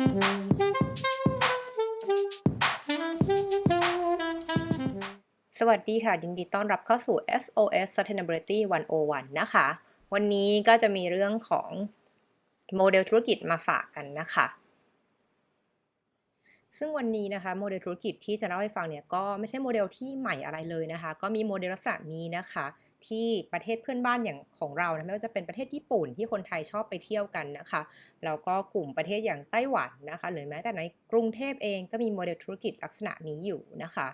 สวัสดีค่ะยินดีต้อนรับเข้าสู่ SOS Sustainability 101 นะคะ วันนี้ก็จะมีเรื่องของโมเดลธุรกิจมาฝากกันนะคะ ซึ่งวันนี้นะคะโมเดลธุรกิจที่จะเล่าให้ฟังเนี่ยก็ไม่ใช่โมเดลที่ใหม่อะไรเลยนะคะ ก็มีโมเดลลักษณะนี้นะคะ ที่ประเทศเพื่อนบ้านอย่างของเรานะไม่ว่าจะเป็นประเทศญี่ปุ่นที่คนไทยชอบไปเที่ยวกันนะคะแล้วก็กลุ่มประเทศอย่างไต้หวันนะคะ หรือแม้แต่ในกรุงเทพเองก็มีโมเดลธุรกิจลักษณะนี้อยู่นะคะ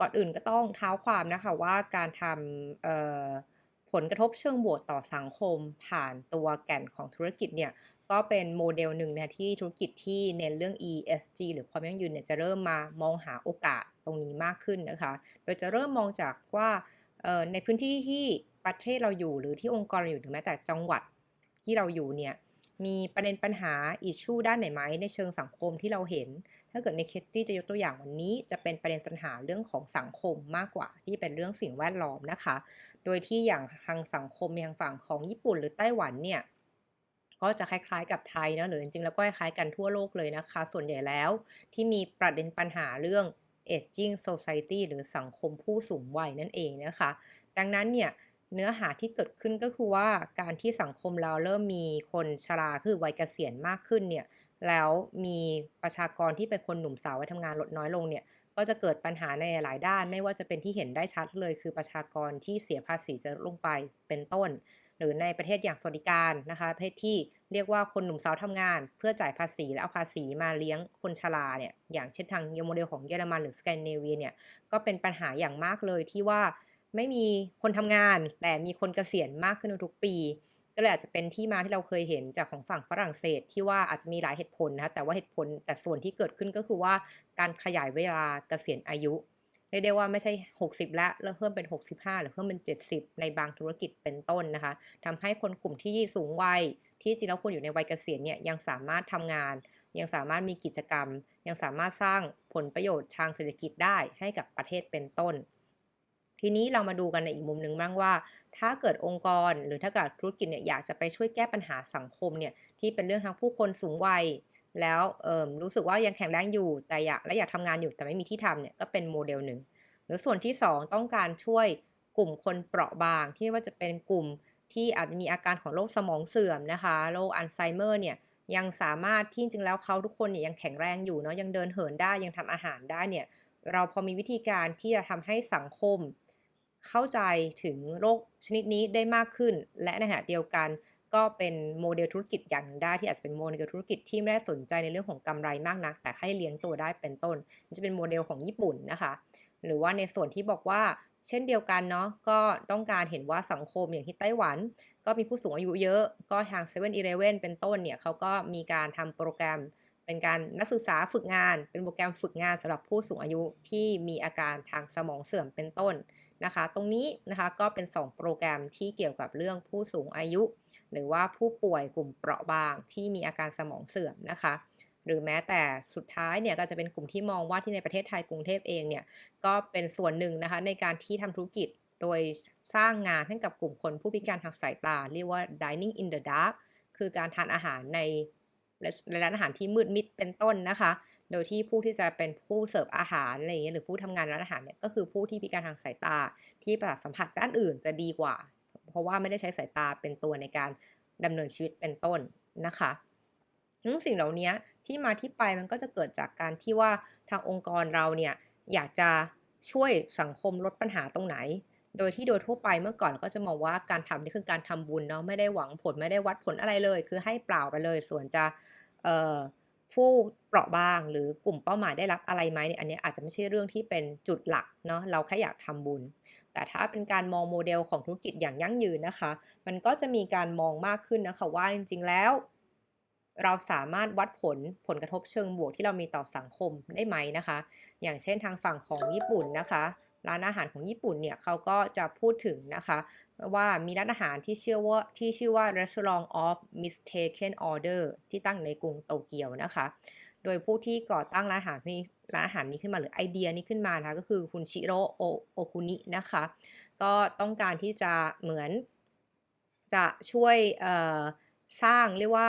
ก่อนอื่นก็ต้องเท้าความนะคะว่าการทำผลกระทบเชิงบวกต่อสังคม ผ่านตัวแก่นของธุรกิจเนี่ยก็เป็นโมเดลหนึ่งนะที่ธุรกิจที่เน้นเรื่อง ESG หรือความยั่งยืนเนี่ยจะเริ่มมามองหาโอกาสตรงนี้มากขึ้นนะคะ โดยจะเริ่มมองจากว่า ในพื้นที่ที่ประเทศเราอยู่หรือที่องค์กรเราอยู่หรือแม้แต่จังหวัดที่เราอยู่เนี่ยมีประเด็นปัญหาอิชชูด้านไหนไหมในเชิงสังคมที่เราเห็น ถ้าเกิดในเคสที่จะยกตัวอย่างวันนี้ จะเป็นประเด็นปัญหาเรื่องของสังคมมากกว่า ที่เป็นเรื่องสิ่งแวดล้อมนะคะ โดยที่อย่างทางสังคมทางฝั่งของญี่ปุ่นหรือไต้หวันเนี่ยก็จะคล้ายๆกับไทยนะหรือจริงๆแล้วก็คล้ายกันทั่วโลกเลยนะคะ ส่วนใหญ่แล้วที่มีประเด็นปัญหาเรื่อง aging society หรือสังคมผู้สูงวัยนั่นเองนะคะ ดังนั้นเนี่ยเนื้อหาที่เกิดขึ้นก็คือว่าการที่สังคมเราเริ่มมีคนชราคือวัยเกษียณมากขึ้นเนี่ยแล้วมีประชากรที่เป็นคนหนุ่มสาวไว้ทำงานลดน้อยลงเนี่ยก็จะเกิดปัญหาในหลายด้าน ไม่ว่าจะเป็นที่เห็นได้ชัดเลย คือประชากรที่เสียภาษีจะลงไปเป็นต้น หรือในประเทศอย่างสวัสดิการนะคะประเทศที่เรียกว่าคนหนุ่มสาวทำงาน เพื่อจ่ายภาษีและเอาภาษีมาเลี้ยงคนชราเนี่ยอย่างเช่นทางโมเดลของเยอรมันหรือสแกนดิเนเวียเนี่ยก็เป็นปัญหาอย่างมากเลยที่ว่าไม่มีคนทำงาน แต่มีคนเกษียณมากขึ้นทุกปี ก็เลยอาจจะเป็นที่มาที่เราเคยเห็นจากของฝั่งฝรั่งเศสที่ว่าอาจจะมีหลายเหตุผลนะแต่ว่าเหตุผลแต่ส่วนที่เกิดขึ้นก็คือว่าการขยายเวลาเกษียณอายุ เรียกได้ว่าไม่ใช่ 60แล้วแล้วเพิ่มเป็น 65 หรือเพิ่มเป็น 70 ในบางธุรกิจเป็นต้นนะคะทำให้คนกลุ่มที่สูงวัย ที่จริงแล้วควรอยู่ในวัยเกษียณเนี่ยยังสามารถทำงาน ยังสามารถมีกิจกรรม ยังสามารถสร้างผลประโยชน์ทางเศรษฐกิจได้ให้กับประเทศเป็นต้น ทีนี้เรามาดูกันในอีกมุมหนึ่งบ้างว่า ถ้าเกิดองค์กร หรือถ้าเกิดธุรกิจเนี่ยอยากจะไปช่วยแก้ปัญหาสังคมเนี่ยที่เป็นเรื่องทั้งผู้คนสูงวัย แล้วรู้สึกว่ายังแข็งแรงอยู่แต่อยากและอยากทำงานอยู่แต่ไม่มีที่ทำเนี่ยก็เป็นโมเดลหนึ่งหรือส่วนที่ 2 ต้องการช่วยกลุ่มคนเปราะบาง ที่ว่าจะเป็นกลุ่มที่อาจจะมีอาการของโรคสมองเสื่อมนะคะโรคอัลไซเมอร์เนี่ยยังสามารถที่จริงแล้วเขาทุกคนเนี่ยยังแข็งแรงอยู่เนาะยังเดินเหินได้ยังทำอาหารได้เนี่ยเราพอมีวิธีการที่จะทำให้สังคม เข้าใจถึงโรคชนิดนี้ได้มากขึ้น และในขณะเดียวกัน ก็เป็นโมเดลธุรกิจอย่างได้ที่อาจจะเป็นโมเดลธุรกิจที่ไม่ได้สนใจในเรื่องของกำไรมากนัก แต่ให้เลี้ยงตัวได้เป็นต้นจะเป็นโมเดลของญี่ปุ่นนะคะ หรือว่าในส่วนที่บอกว่าเช่นเดียวกันเนาะก็ต้องการเห็นว่าสังคมอย่างที่ไต้หวัน ก็มีผู้สูงอายุเยอะก็ทาง7 e เ e ่ e อเป็นต้นเนี่ยเขาก็มีการทำโปรแกรมเป็นการนักศึกษาฝึกงาน เป็นโปรแกรมฝึกงานสำหรับผู้สูงอายุที่มีอาการทางสมองเสื่อมเป็นต้น นะคะ ตรงนี้นะคะก็เป็น 2 โปรแกรมที่เกี่ยวกับเรื่องผู้สูงอายุ หรือว่าผู้ป่วยกลุ่มเปราะบางที่มีอาการสมองเสื่อมนะคะหรือแม้แต่สุดท้ายเนี่ยก็จะเป็นกลุ่มที่มองว่าที่ในประเทศไทยกรุงเทพเองเนี่ยก็เป็นส่วนหนึ่งนะคะในการที่ทำธุรกิจโดยสร้างงานให้กับกลุ่มคนผู้พิการทางสายตา เรียกว่า dining in the dark คือการทานอาหารในร้านอาหารที่มืดมิดเป็นต้นนะคะ โดยที่ผู้ที่จะเป็นผู้เสิร์ฟอาหารอะไรอย่างเงี้ยหรือผู้ทำงานร้านอาหารเนี่ยก็คือผู้ที่พิการทางสายตาที่ประสาทสัมผัสด้านอื่นจะดีกว่า เพราะว่าไม่ได้ใช้สายตาเป็นตัวในการดำเนินชีวิตเป็นต้นนะคะทั้งสิ่งเหล่านี้ที่มาที่ไปมันก็จะเกิดจากการที่ว่าทางองค์กรเราเนี่ยอยากจะช่วยสังคมลดปัญหาตรงไหน โดยที่โดยทั่วไปเมื่อก่อนก็จะมองว่าการทำนี่คือการทำบุญเนาะไม่ได้หวังผลไม่ได้วัดผลอะไรเลย คือให้เปล่าไปเลย ส่วนจะเออ ผู้เปราะบาง หรือกลุ่มเป้าหมายได้รับอะไรไหมเนี่ยอันนี้อาจจะไม่ใช่เรื่องที่เป็นจุดหลักเนาะเราแค่อยากทำบุญ แต่ถ้าเป็นการมองโมเดลของธุรกิจอย่างยั่งยืนนะคะ มันก็จะมีการมองมากขึ้นนะคะว่าจริง ๆ แล้ว เราสามารถวัดผลผลกระทบเชิงบวกที่เรามีต่อสังคมได้ไหมนะคะ อย่างเช่นทางฝั่งของญี่ปุ่นนะคะ ร้านอาหารของญี่ปุ่นเนี่ยเขาก็จะพูดถึงนะคะ ว่ามีร้านอาหารที่ชื่อว่าที่ชื่อว่า Restaurant of Mistaken Order ที่ตั้งในกรุงโตเกียวนะคะ โดยผู้ที่ก่อตั้งร้านอาหารนี้ร้านอาหารนี้ขึ้นมาหรือไอเดียนี้ขึ้นมานะคะก็คือคุณชิโร่โอคุนินะคะ ก็ต้องการที่จะเหมือน จะช่วยสร้างเรียกว่า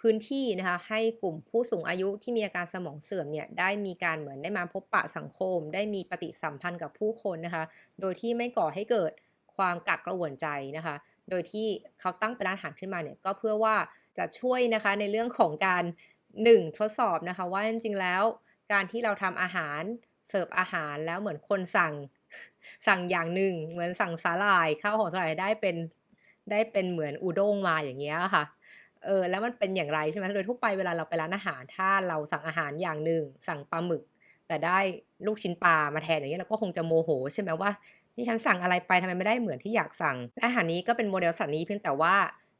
พื้นที่นะคะให้กลุ่มผู้สูงอายุที่มีอาการสมองเสื่อมเนี่ยได้มีการเหมือนได้มาพบปะสังคม ได้มีปฏิสัมพันธ์กับผู้คนนะคะ โดยที่ไม่ก่อให้เกิด ความกักกระวนใจนะคะ โดยที่เขาตั้งเป็นร้านอาหารขึ้นมาเนี่ยก็เพื่อว่าจะช่วยนะคะในเรื่องของการ 1 ทดสอบนะคะ ว่าจริงๆแล้ว การที่เราทำอาหารเสิร์ฟอาหารแล้วเหมือนคนสั่งสั่งอย่างหนึ่ง เหมือนสั่งสาหร่ายข้าวห่อสาหร่ายได้เป็นได้เป็นเหมือนอุด้งมาอย่างเงี้ยค่ะเออแล้วมันเป็นอย่างไรใช่ไหมโดยทั่วไปเวลาเราไปร้านอาหาร ถ้าเราสั่งอาหารอย่างหนึ่งสั่งปลาหมึก แต่ได้ลูกชิ้นปลามาแทนอย่างเงี้ยเราก็คงจะโมโห ใช่ไหมว่า ที่ฉันสั่งอะไรไปทำไมไม่ได้เหมือนที่อยากสั่งอาหารนี้ก็เป็นโมเดลสัตว์นี้เพียงแต่ว่า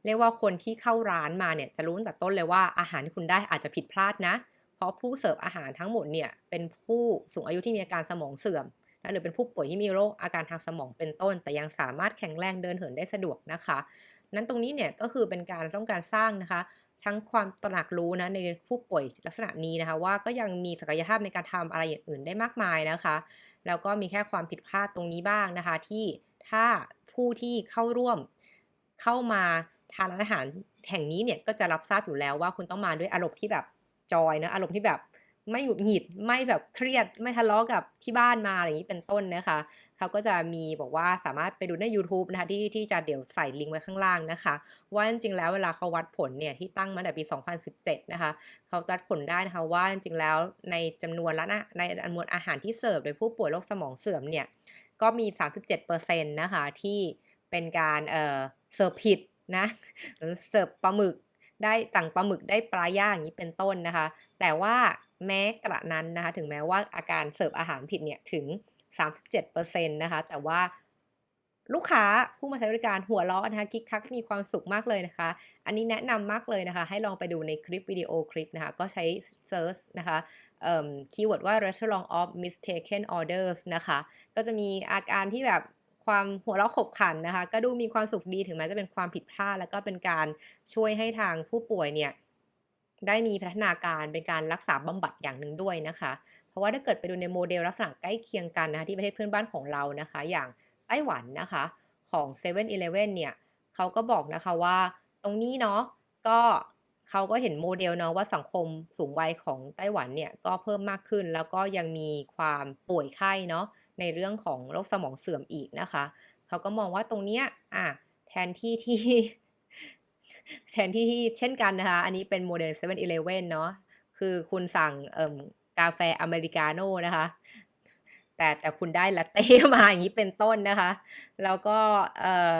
เรียกว่าคนที่เข้าร้านมาเนี่ยจะรู้ตั้งแต่ต้นเลยว่าอาหารที่คุณได้อาจจะผิดพลาดนะ เพราะผู้เสิร์ฟอาหารทั้งหมดเนี่ยเป็นผู้สูงอายุที่มีอาการสมองเสื่อมนะหรือเป็นผู้ป่วยที่มีโรคอาการทางสมองเป็นต้น แต่ยังสามารถแข็งแรงเดินเหินได้สะดวกนะคะ นั้นตรงนี้เนี่ยก็คือเป็นการต้องการสร้างนะคะ ทั้งความตระหนักรู้นะในผู้ป่วยลักษณะนี้นะคะ ว่าก็ยังมีศักยภาพในการทำอะไรอย่างอื่นได้มากมายนะคะ แล้วก็มีแค่ความผิดพลาดตรงนี้บ้างนะคะ ที่ถ้าผู้ที่เข้าร่วมเข้ามาทานร้านอาหารแห่งนี้เนี่ยก็จะรับทราบอยู่แล้วว่าคุณต้องมาด้วยอารมณ์ที่แบบจอยนะอารมณ์ที่แบบไม่หงุดหงิดไม่แบบเครียดไม่ทะเลาะกับที่บ้านมาอะไรอย่างนี้เป็นต้นนะคะ เขาก็จะมีบอกว่าสามารถไปดูใน YouTube นะคะที่ที่จะเดี๋ยวใส่ลิงก์ไว้ข้างล่างนะคะ ว่าจริงๆแล้วเวลาเขาวัดผลเนี่ยที่ตั้งมาแต่ปี 2017 นะคะ เขาวัดผลได้นะคะว่าจริงๆแล้วในจำนวนและนะในจำนวนอาหารที่เสิร์ฟโดยผู้ป่วยโรคสมองเสื่อมเนี่ยก็มี 37%นะคะที่เป็นการเอ่อเสิร์ฟผิดนะเสิร์ฟปลาหมึกได้ต่างปลาหมึกได้ปลาย่างอย่างนี้เป็นต้นนะคะ แต่ว่าแม้กระนั้นนะคะ ถึงแม้ว่าอาการเสิร์ฟอาหารผิดเนี่ยถึง 37%นะคะ แต่ว่าลูกค้าผู้มาใช้บริการหัวเราะนะคะคิกคักมีความสุขมากเลยนะคะ อันนี้แนะนำมากเลยนะคะ ให้ลองไปดูในคลิปวิดีโอคลิปนะคะ ก็ใช้เซิร์ชนะคะคีย์เวิร์ดว่า restaurant of mistaken orders นะคะ ก็จะมีอาการที่แบบความหัวเราะขบขันนะคะ ก็ดูมีความสุขดีถึงแม้จะเป็นความผิดพลาด แล้วก็เป็นการช่วยให้ทางผู้ป่วยเนี่ย ได้มีพัฒนาการเป็นการรักษาบำบัดอย่างหนึ่งด้วยนะคะ เพราะว่าถ้าเกิดไปดูในโมเดลลักษณะใกล้เคียงกันนะคะที่ประเทศเพื่อนบ้านของเรานะคะ อย่างไต้หวันนะคะของ7 e เ e ่ e อเนี่ยเขาก็บอกนะคะว่าตรงนี้เนาะก็เขาก็เห็นโมเดลเนาะว่าสังคมสูงวัยของไต้หวันเนี่ยก็เพิ่มมากขึ้น แล้วก็ยังมีความป่วยไข้เนาะในเรื่องของโรคสมองเสื่อมอีกนะคะ เขาก็มองว่าตรงเนี้ยอะแทนที่ที่ แทนที่เช่นกันนะคะ อันนี้เป็นโมเดล7 e เ e ่ e เนาะคือคุณสั่งกาแฟอเมริกาโน่นะคะ แต่แต่คุณได้ลาเต้มาอย่างนี้เป็นต้นนะคะ แล้วก็เออ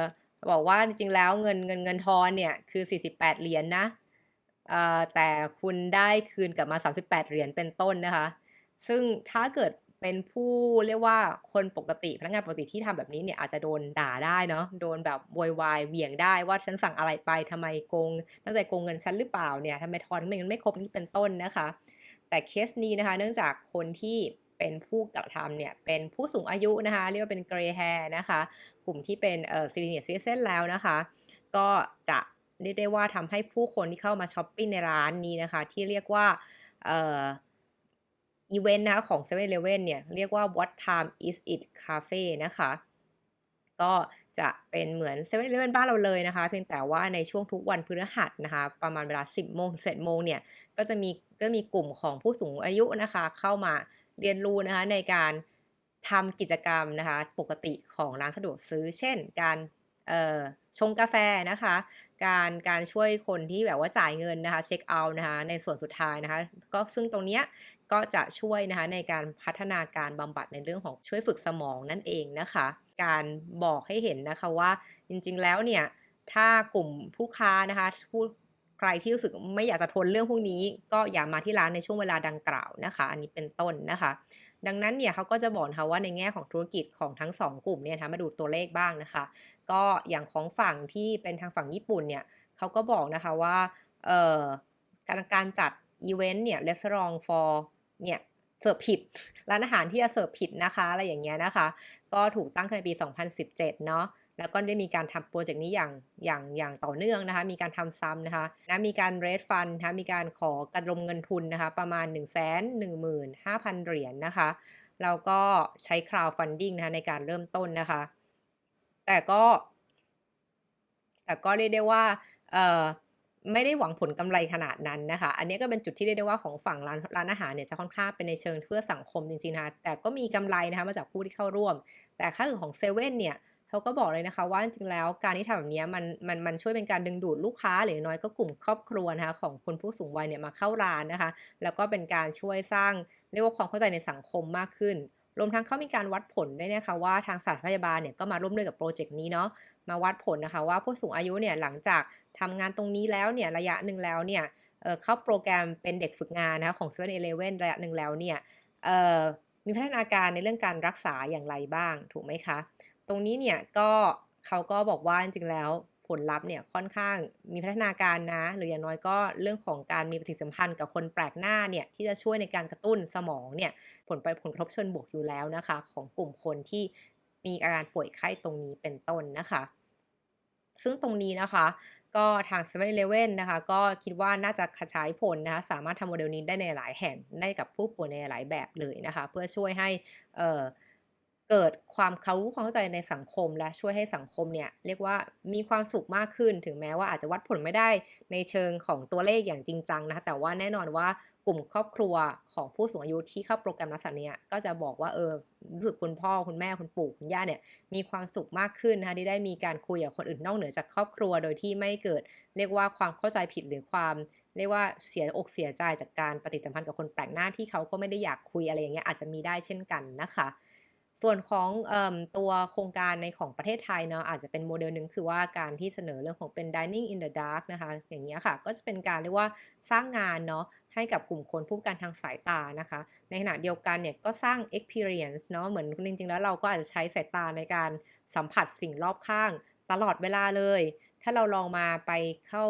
บอกว่าจริงแล้วเงินเงินเงินทอนเนี่ยคือ 48 เหรียญนนะเอ่อแต่คุณได้คืนกลับมา 38 เหรียญเป็นต้นนะคะ ซึ่งถ้าเกิด เป็นผู้เรียกว่าคนปกติพนักงานปกติที่ทำแบบนี้เนี่ยอาจจะโดนด่าได้เนาะโดนแบบโวยวายเหวี่ยงได้ว่าฉันสั่งอะไรไปทำไมโกงตั้งใจโกงเงินฉันหรือเปล่าเนี่ยทำไมทอนเงินไม่ครบนี่เป็นต้นนะคะ แต่เคสนี้นะคะ เนื่องจากคนที่เป็นผู้กระทำเนี่ยเป็นผู้สูงอายุนะคะ เรียกว่าเป็นเกรย์แฮร์นะคะ กลุ่มที่เป็นเอ่อซีเนียร์ซีเซนแล้วนะคะ ก็จะเรียกได้ว่าทำให้ผู้คนที่เข้ามาช้อปปิ้งในร้านนี้นะคะ ที่เรียกว่าเอ่อ อีเวนต์นะคะของ7 e เ e ่ e เนี่ย เรียกว่า what time is it cafe นะคะ ก็จะเป็นเหมือน7 e เ e ่ e บ้านเราเลยนะคะ เพียงแต่ว่าในช่วงทุกวันพฤหัสนะคะ ประมาณเวลา 10โมงเสร็จโมงเนี่ย ก็จะมีก็มีกลุ่มของผู้สูงอายุนะคะ เข้ามาเรียนรู้นะคะในการทำกิจกรรมนะคะ ปกติของร้านสะดวกซื้อ เช่น การชงกาแฟนะคะ การการช่วยคนที่แบบว่าจ่ายเงินนะคะ เช็คเอาท์นะคะ ในส่วนสุดท้ายนะคะ ก็ซึ่งตรงเนี้ย ก็จะช่วยนะคะในการพัฒนาการบำบัดในเรื่องของช่วยฝึกสมองนั่นเองนะคะ การบอกให้เห็นนะคะว่าจริงๆแล้วเนี่ยถ้ากลุ่มผู้ค้านะคะผู้ใครที่รู้สึกไม่อยากจะทนเรื่องพวกนี้ ก็อย่ามาที่ร้านในช่วงเวลาดังกล่าวนะคะ อันนี้เป็นต้นนะคะ ดังนั้นเนี่ยเขาก็จะบอกนะคะว่าในแง่ของธุรกิจของทั้ง 2 กลุ่มเนี่ยนะมาดูตัวเลขบ้างนะคะ ก็อย่างของฝั่งที่เป็นทางฝั่งญี่ปุ่นเนี่ยเขาก็บอกนะคะว่าการการจัดอีเวนต์เนี่ย restaurant for เนี่ยเสิร์ฟผิดร้านอาหารที่จะเสิร์ฟผิดนะคะอะไรอย่างเงี้ยนะคะ ก็ถูกตั้งขึ้นในปี 2017 เนาะแล้วก็ได้มีการทำโปรเจกต์นี้อย่างอย่างอย่างต่อเนื่องนะคะ มีการทำซ้ำนะคะนะมีการเรดฟันนะคะมีการขอการลงเงินทุนนะคะ ประมาณ 1 1 5 0 0 0 เหรียญนนะคะ แล้วก็ใช้ crowdfunding นะคะในการเริ่มต้นนะคะ แต่ก็ แต่ก็เรียกได้ว่าเอ่อ ไม่ได้หวังผลกำไรขนาดนั้นนะคะ อันนี้ก็เป็นจุดที่เรียกได้ว่าของฝั่งร้านร้านอาหารเนี่ยจะค่อนข้างเป็นในเชิงเพื่อสังคมจริงๆนะคะแต่ก็มีกำไรนะคะมาจากผู้ที่เข้าร่วม แต่ค่าอื่นของเซเว่นเนี่ยเขาก็บอกเลยนะคะว่าจริงๆแล้วการที่ทำแบบนี้มันมันมันช่วยเป็นการดึงดูดลูกค้าหรือน้อยก็กลุ่มครอบครัวนะคะของคนผู้สูงวัยเนี่ยมาเข้าร้านนะคะ แล้วก็เป็นการช่วยสร้างเรียกว่าความเข้าใจในสังคมมากขึ้นรวมทั้งเขามีการวัดผลด้วยนะคะว่าทางสถานพยาบาลเนี่ยก็มาร่วมด้วยกับโปรเจกต์นี้เนาะ มาวัดผลนะคะว่าผู้สูงอายุเนี่ยหลังจากทำงานตรงนี้แล้วเนี่ยระยะหนึ่งแล้วเนี่ยเข้าโปรแกรมเป็นเด็กฝึกงานนะคะของ 7 e เ e ่ e ระยะหนึ่งแล้วเนี่ยมีพัฒนาการในเรื่องการรักษาอย่างไรบ้างถูกไหมคะ ตรงนี้เนี่ยก็เขาก็บอกว่าจริงๆแล้วผลลัพธ์เนี่ยค่อนข้างมีพัฒนาการนะ หรืออย่างน้อยก็เรื่องของการมีปฏิสัมพันธ์กับคนแปลกหน้าเนี่ยที่จะช่วยในการกระตุ้นสมองเนี่ยผลไปผลกระทบเชิงบวกอยู่แล้วนะคะ ของกลุ่มคนที่มีอาการป่วยไข้ตรงนี้เป็นต้นนะคะ ซึ่งตรงนี้นะคะก็ทาง7 e เ e ่ e นะคะ ก็คิดว่าน่าจะขยายผลนะคะสามารถทำโมเดลนี้ได้ในหลายแห่งได้กับผู้ป่วยในหลายแบบเลยนะคะ เพื่อช่วยให้เเกิดความเขารู้ความเข้าใจในสังคม และช่วยให้สังคมเนี่ยเรียกว่ามีความสุขมากขึ้น ถึงแม้ว่าอาจจะวัดผลไม่ได้ในเชิงของตัวเลขอย่างจริงจังนะคะแต่ว่าแน่นอนว่า กลุ่มครอบครัวของผู้สูงอายุที่เข้าโปรแกรมลักษณะนี้ก็จะบอกว่าเออรู้สึกคุณพ่อคุณแม่คุณปู่คุณย่าเนี่ยมีความสุขมากขึ้นนะคะที่ได้มีการคุยกับคนอื่นนอกเหนือจากครอบครัว โดยที่ไม่เกิด เรียกว่าความเข้าใจผิดหรือความ เรียกว่าเสียอกเสียใจจากการปฏิสัมพันธ์กับคนแปลกหน้าที่เขาก็ไม่ได้อยากคุยอะไรอย่างเงี้ยอาจจะมีได้เช่นกันนะคะส่วนของออตัวโครงการในของประเทศไทยเนาะอาจจะเป็นโมเดลหนึ่งคือว่าการที่เสนอเรื่องของเป็น dining in the dark นะคะ อย่างเงี้ยค่ะ ก็จะเป็นการเรียกว่าสร้างงานเนาะ ให้กับกลุ่มคนผู้การทางสายตานะคะ ในขณะเดียวกันเนี่ยก็สร้าง experience เนาะเหมือนจริงๆ แล้วเราก็อาจจะใช้สายตาในการสัมผัสสิ่งรอบข้างตลอดเวลาเลย ถ้าเราลองมาไปเข้า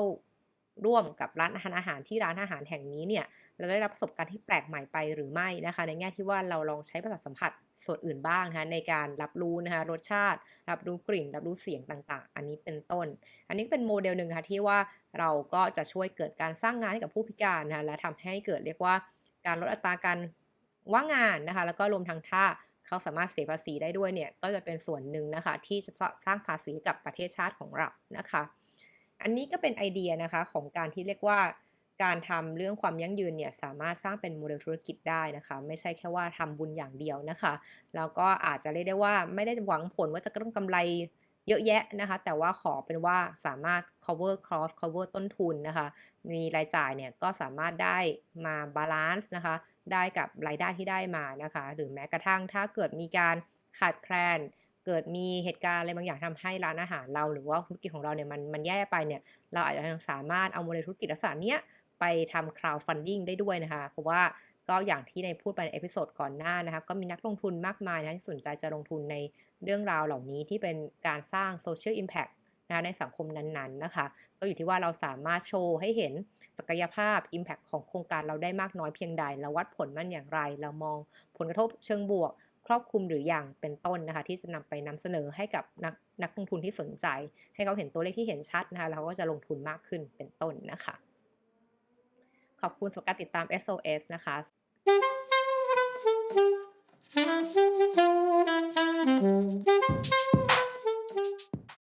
ร่วมกับร้านอาหารอาหารที่ร้านอาหารแห่งนี้เนี่ยเราได้รับประสบการณ์ที่แปลกใหม่ไปหรือไม่นะคะ ในแง่ที่ว่าเราลองใช้ประสาทสัมผัส ส่วนอื่นบ้างนะคะในการรับรู้นะคะรสชาติ รับรู้กลิ่น รับรู้เสียงต่างๆ อันนี้เป็นต้น อันนี้เป็นโมเดลหนึ่งค่ะที่ว่าเราก็จะช่วยเกิดการสร้างงานให้กับผู้พิการนะคะและทำให้เกิดเรียกว่าการลดอัตราการว่างงานนะคะแล้วก็รวมทั้งถ้าเขาสามารถเสียภาษีได้ด้วยเนี่ยก็จะเป็นส่วนหนึ่งนะคะที่จะสร้างภาษีกับประเทศชาติของเรานะคะ อันนี้ก็เป็นไอเดียนะคะของการที่เรียกว่า การทำเรื่องความยั่งยืนเนี่ยสามารถสร้างเป็นโมเดลธุรกิจได้นะคะ ไม่ใช่แค่ว่าทำบุญอย่างเดียวนะคะแล้วก็อาจจะเรียกได้ว่าไม่ได้หวังผลว่าจะต้องกำไรเยอะแยะนะคะ แต่ว่าขอเป็นว่าสามารถ cover cost cover ต้นทุนนะคะ มีรายจ่ายเนี่ยก็สามารถได้มาบาลานซ์นะคะ ได้กับรายได้ที่ได้มานะคะ หรือแม้กระทั่งถ้าเกิดมีการขาดแคลน เกิดมีเหตุการณ์อะไรบางอย่างทำให้ร้านอาหารเรา หรือว่าธุรกิจของเราเนี่ยมันมันแย่ไปเนี่ย เราอาจจะยังสามารถเอาโมเดลธุรกิจลักษณะเนี้ย ไปทำ crowdfunding ได้ด้วยนะคะ เพราะว่าก็อย่างที่ในพูดไปในเอพิโซดก่อนหน้านะคะก็มีนักลงทุนมากมายนะที่สนใจจะลงทุนในเรื่องราวเหล่านี้ที่เป็นการสร้าง social impact นะในสังคมนั้นๆนะคะ ก็อยู่ที่ว่าเราสามารถโชว์ให้เห็นศักยภาพ Impact ของโครงการเราได้มากน้อยเพียงใด เราวัดผลมันอย่างไร เรามองผลกระทบเชิงบวก ครอบคลุมหรืออย่างเป็นต้นนะคะ ที่จะนำไปนำเสนอให้กับนักนักลงทุนที่สนใจ ให้เขาเห็นตัวเลขที่เห็นชัดนะคะแล้วก็จะลงทุนมากขึ้นเป็นต้นนะคะ ขอบคุณสำหรับการติดตาม SOS นะคะ